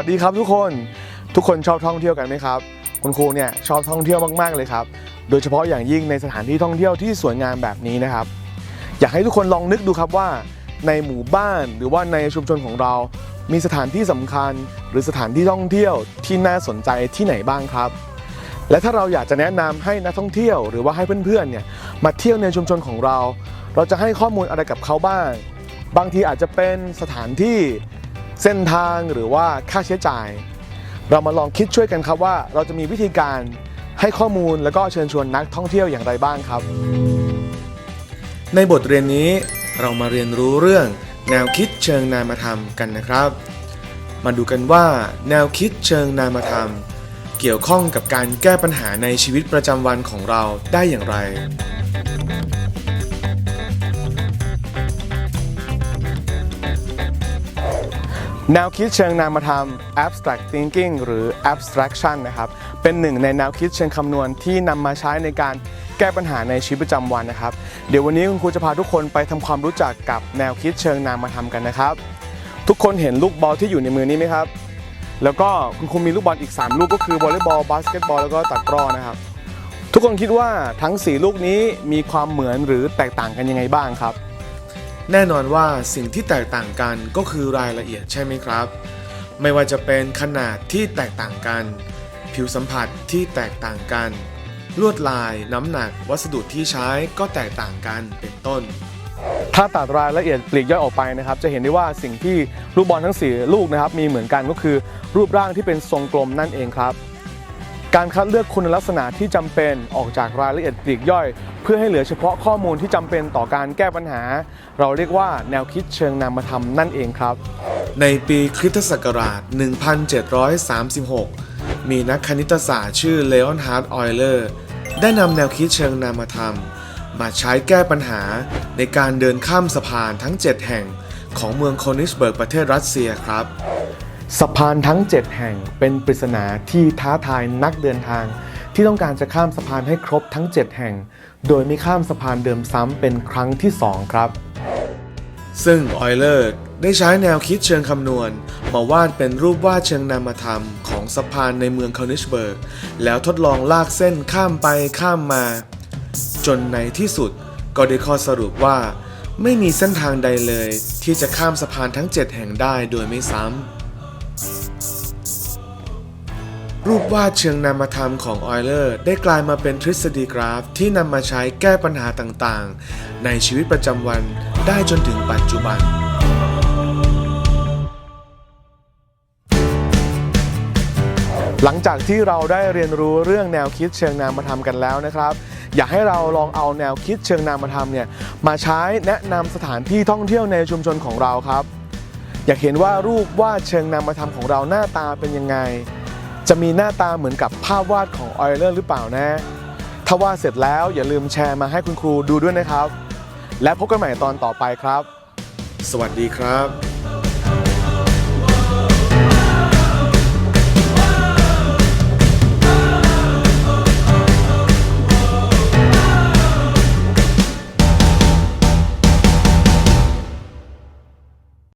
วัสดีครับทุกคนทุกคนชอบท่องเที่ยวกันไหมครับ คุณครูเนี่ยชอบท่องเที่ยวมาก ๆ เลยครับ โดยเฉพาะอย่างยิ่งในสถานที่ท่องเที่ยวที่สวยงามแบบนี้นะครับ อยากให้ทุกคนลองนึกดูครับว่า ในหมู่บ้านหรือว่าในชุมชนของเรา มีสถานที่สำคัญ หรือสถานที่ท่องเที่ยวที่น่าสนใจที่ไหนบ้างครับ และถ้าเราอยากจะแนะนำให้นักท่องเที่ยว หรือว่าให้เพื่อนๆเนี่ยมาเที่ยวในชุมชนของเรา เราจะให้ข้อมูลอะไรกับเขาบ้าง บางทีอาจจะเป็นสถานที่ เส้นทางหรือว่าค่าใช้จ่าย เรามาลองคิดช่วยกันครับว่าเราจะมีวิธีการให้ข้อมูลแล้วก็เชิญชวนนักท่องเที่ยวอย่างไรบ้างครับ ในบทเรียนนี้เรามาเรียนรู้เรื่องแนวคิดเชิงนามธรรมกันนะครับ มาดูกันว่า แนวคิดเชิงนามธรรม เกี่ยวข้องกับการแก้ปัญหาในชีวิตประจำวันของเราได้อย่างไร แนวคิดเชิงนามธรรม abstract thinking หรือ abstraction นะครับ เป็นหนึ่งในแนวคิดเชิงคำนวณที่นำมาใช้ในการแก้ปัญหาในชีวิตประจำวันนะครับ เดี๋ยววันนี้คุณครูจะพาทุกคนไปทำความรู้จักกับแนวคิดเชิงนามธรรมกันนะครับ ทุกคนเห็นลูกบอลที่อยู่ในมือนี้ไหมครับ แล้วก็คุณครูมีลูกบอลอีก 3 ลูกก็คือวอลเลย์บอลบาสเกตบอลแล้วก็ตะกร้อนะครับ ทุกคนคิดว่าทั้ง 4 ลูกนี้มีความเหมือนหรือแตกต่างกันยังไงบ้างครับ แน่นอนว่าสิ่งที่แตกต่างกันก็คือรายละเอียดใช่ไหมครับ ไม่ว่าจะเป็นขนาดที่แตกต่างกัน ผิวสัมผัสที่แตกต่างกัน ลวดลาย น้ำหนัก วัสดุที่ใช้ก็แตกต่างกันเป็นต้น ถ้าตัดรายละเอียดปลีกย่อยออกไปนะครับ จะเห็นได้ว่าสิ่งที่ลูกบอลทั้ง 4 ลูกนะครับมีเหมือนกันก็คือรูปร่างที่เป็นทรงกลมนั่นเองครับ การคัดเลือกคุณลักษณะที่จำเป็นออกจากรายละเอียดปลีกย่อย เพื่อให้เหลือเฉพาะข้อมูลที่จำเป็นต่อการแก้ปัญหา เราเรียกว่าแนวคิดเชิงนามธรรมนั่นเองครับ ในปีคริสตศักราช 1736 มีนักคณิตศาสตร์ชื่อเลออนฮาร์ดออยเลอร์ได้นำแนวคิดเชิงนามธรรม มาใช้แก้ปัญหาในการเดินข้ามสะพานทั้ง 7 แห่งของเมืองโคนิชเบิร์กประเทศรัสเซียครับ สะพานทั้ง 7 แห่งเป็นปริศนาที่ท้าทายนักเดินทาง ที่ต้องการจะข้ามสะพานให้ครบทั้ง 7 แห่ง โดยไม่ข้ามสะพานเดิมซ้ำเป็นครั้งที่ 2 ครับ ซึ่งออยเลอร์ได้ใช้แนวคิดเชิงคำนวณ มาวาดเป็นรูปวาดเชิงนามธรรมของสะพานในเมืองคานิชเบิร์ก แล้วทดลองลากเส้นข้ามไปข้ามมา จนในที่สุดก็ได้ข้อสรุปว่า ไม่มีเส้นทางใดเลย ที่จะข้ามสะพานทั้ง 7 แห่งได้โดยไม่ซ้ำ รูปวาดเชิงนามธรรมของออยเลอร์ได้กลายมาเป็นทฤษฎีกราฟที่นำมาใช้แก้ปัญหาต่างๆ ในชีวิตประจำวันได้จนถึงปัจจุบันหลังจากที่เราได้เรียนรู้เรื่องแนวคิดเชิงนามธรรมกันแล้วนะครับ อยากให้เราลองเอาแนวคิดเชิงนามธรรมเนี่ยมาใช้แนะนำสถานที่ท่องเที่ยวในชุมชนของเราครับ อยากเห็นว่ารูปวาดเชิงนามธรรมของเราหน้าตาเป็นยังไง จะมีหน้าตาเหมือนกับภาพวาดของออยเลอร์หรือเปล่านะ ถ้าวาดเสร็จแล้วอย่าลืมแชร์มาให้คุณครูดูด้วยนะครับ และพบกันใหม่ตอนต่อไปครับ สวัสดีครับ